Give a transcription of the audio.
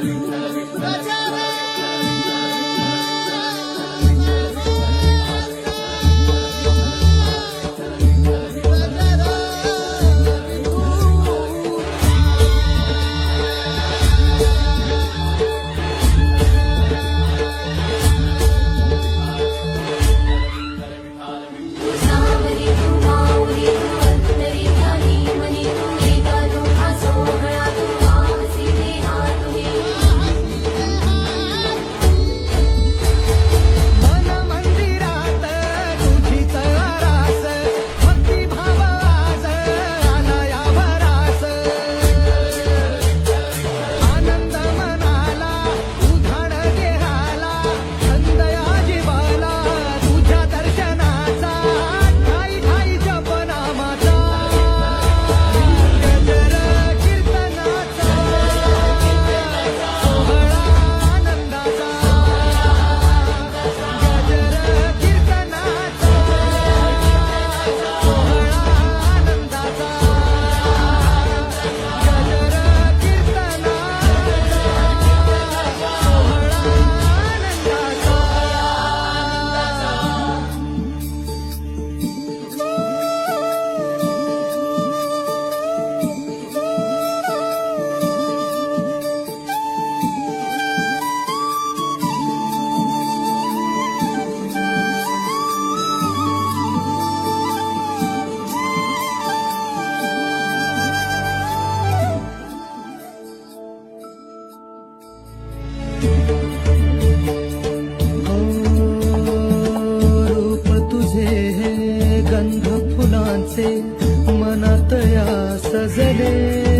Hallelujah. रूप तुझे हे गंध फुलांचे मनात या सजले.